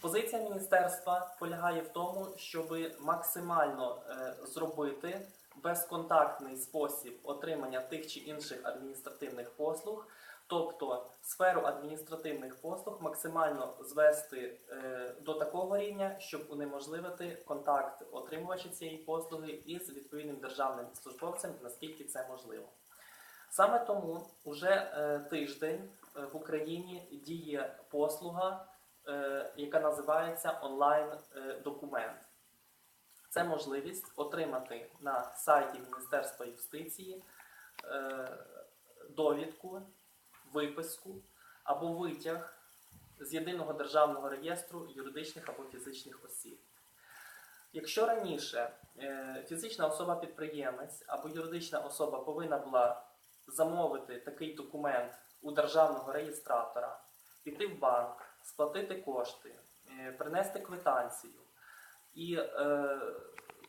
Позиція міністерства полягає в тому, щоб максимально е, зробити безконтактний спосіб отримання тих чи інших адміністративних послуг, тобто сферу адміністративних послуг максимально звести е, до такого рівня, щоб унеможливити контакт отримувача цієї послуги із відповідним державним службовцем, наскільки це можливо. Саме тому уже е, тиждень в Україні діє послуга, яка називається онлайн-документ. Це можливість отримати на сайті Міністерства юстиції е, довідку, виписку або витяг з єдиного державного реєстру юридичних або фізичних осіб. Якщо раніше е, фізична особа-підприємець або юридична особа повинна була замовити такий документ у державного реєстратора, піти в банк, сплатити кошти, е, принести квитанцію і е,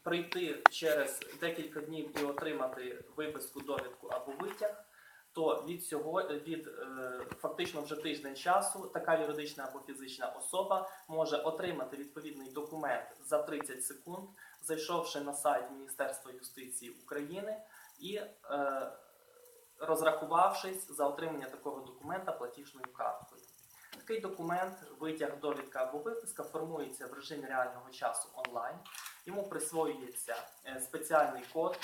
прийти через декілька днів і отримати виписку, довідку або витяг, то від цього від е, фактично вже тиждень часу така юридична або фізична особа може отримати відповідний документ за 30 секунд, зайшовши на сайт Міністерства юстиції України і е, розрахувавшись за отримання такого документа платіжною карткою. Такий документ, витяг, довідка або виписка формується в режимі реального часу онлайн. Йому присвоюється е, спеціальний код,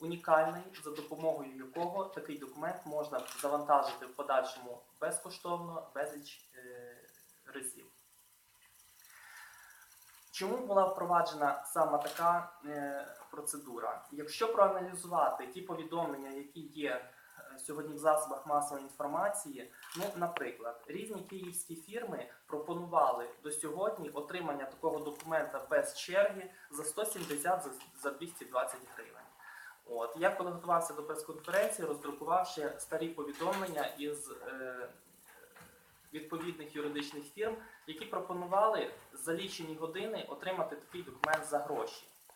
унікальний, за допомогою якого такий документ можна завантажити в подальшому безкоштовно безліч е, разів. Чому була впроваджена саме така е, процедура? Якщо проаналізувати ті повідомлення, які є сьогодні в засобах масової інформації, ну, наприклад, різні київські фірми пропонували до сьогодні отримання такого документа без черги за 170 за, за 220 гривень. От я коли готувався до прес-конференції, роздрукував ще старі повідомлення із е, відповідних юридичних фірм, які пропонували за лічені години отримати такий документ за гроші.